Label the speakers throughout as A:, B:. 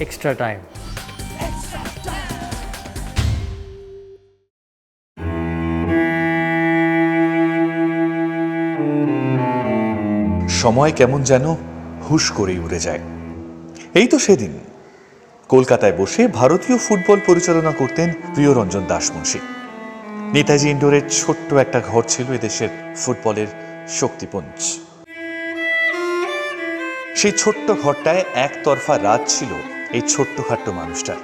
A: Extra time
B: সময় কেমন যেন হুশ করেই উড়ে যায়। এই তো সেদিন। কলকাতায় বসে ভারতীয় ফুটবল পরিচালনা করতেন প্রিয়রঞ্জন দাসমুন্সী নেতাজি ইন্ডোরের ছোট্ট একটা ঘর ছিল এদেশের ফুটবলের শক্তিপুঞ্জ। সেই ছোট্ট ঘরটায় একতরফা রাত ছিল এই ছোট্টখাট্ট মানুষটার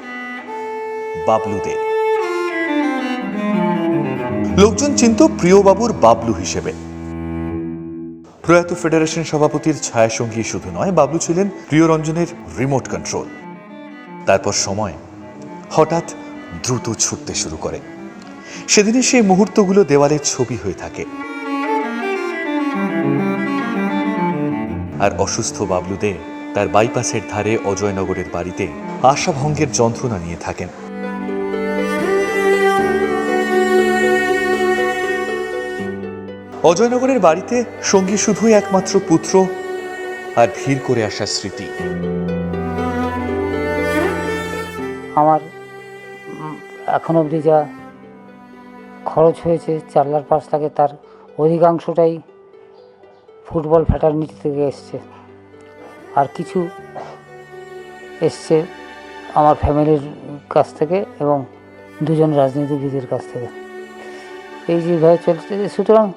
B: বাবলু দে লোকজন চিনত প্রিয়বাবুর বাবলু হিসেবে। প্রয়াত ফেডারেশন সভাপতির ছায়াসঙ্গী শুধু নয়, বাবলু ছিলেন প্রিয়রঞ্জনের রিমোট কন্ট্রোল। তারপর সময় হঠাৎ দ্রুত ছুটতে শুরু করে। সেদিনে সেই মুহূর্তগুলো দেওয়ালের ছবি হয়ে থাকে। আর অসুস্থ বাবলু দে তার বাইপাসের ধারে অজয়নগরের বাড়িতে আশাভঙ্গের যন্ত্রণা নিয়ে থাকেন। অজয়নগরের বাড়িতে সঙ্গী শুধুই একমাত্র পুত্র আর ভিড় করে আসা স্মৃতি।
C: আমার এখন অবধি যা খরচ হয়েছে চার লাখ পাঁচ লাখে তার অধিকাংশটাই ফুটবল ফ্যাটার্নিটি থেকে এসছে। আর কিছু এসছে আমার ফ্যামিলির কাছ থেকে এবং দুজন রাজনীতিবিদের কাছ থেকে। এই যেভাবে চলছে, সুতরাং,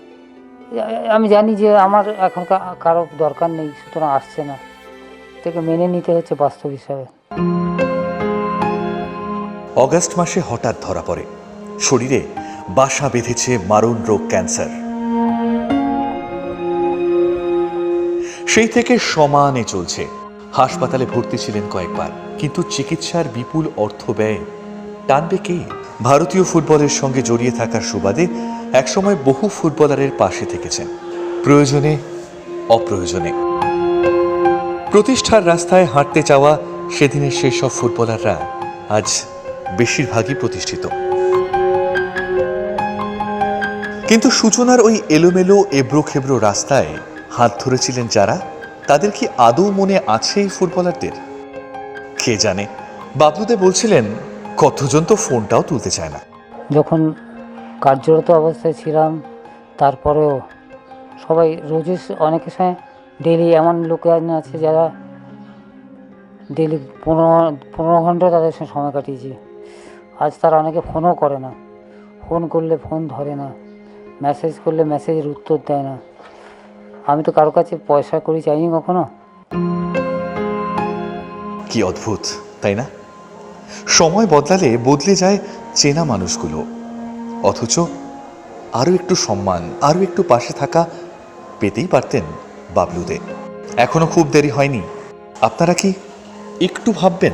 C: আমি জানি যে আমার এখন কারও দরকার নেই, সুতরাং আসছে না। থেকে মেনে নিতে হচ্ছে বাস্তব হিসাবে।
B: অগাস্ট মাসে হঠাৎ ধরা পড়ে। শরীরে বাসা বেঁধেছে মারণ রোগ ক্যান্সার। সেই থেকে সমানে চলছে। হাসপাতালে ভর্তি ছিলেন কয়েকবার, কিন্তু চিকিৎসার বিপুল অর্থ ব্যয়। টানবে কে? ভারতীয় ফুটবলের সঙ্গে জড়িয়ে থাকার সুবাদে একসময় বহু ফুটবলারের পাশে থেকেছেন। প্রয়োজনে, অপ্রয়োজনে। প্রতিষ্ঠার রাস্তায় হাঁটতে চাওয়া সেদিনের সেই সব ফুটবলাররা আজ বেশিরভাগই প্রতিষ্ঠিত। কিন্তু সূচনার ওই এলোমেলো এবড়ো খেবড়ো রাস্তায় হাত ধরেছিলেন যারা, তাদের কি আদৌ মনে আছে এই ফুটবলারদের? কে জানে? বাবলুদে বলছিলেন, কতজন তো ফোনটাও তুলতে চায় না।
C: যখন কার্যরত অবস্থায় ছিলাম, তারপরেও সবাই রোজই অনেকের সময় ডেলি এমন লোকের আছে যারা ডেলি পনেরো পনেরো ঘণ্টা তাদের সঙ্গে সময় কাটিয়েছি। আজ তারা অনেকে ফোনও করে না। ফোন করলে ফোন ধরে না। মেসেজ করলে মেসেজের উত্তর দেয় না। আমি তো কারও কাছে পয়সা করি চাইনি কখনো।
B: কি অদ্ভুত, তাই না? সময় বদলালে বদলে যায় চেনা মানুষগুলো। অথচ আরও একটু সম্মান আরও একটু পাশে থাকা পেতেই পারতেন বাবলুদে এখনও খুব দেরি হয়নি। আপনারা কি একটু ভাববেন?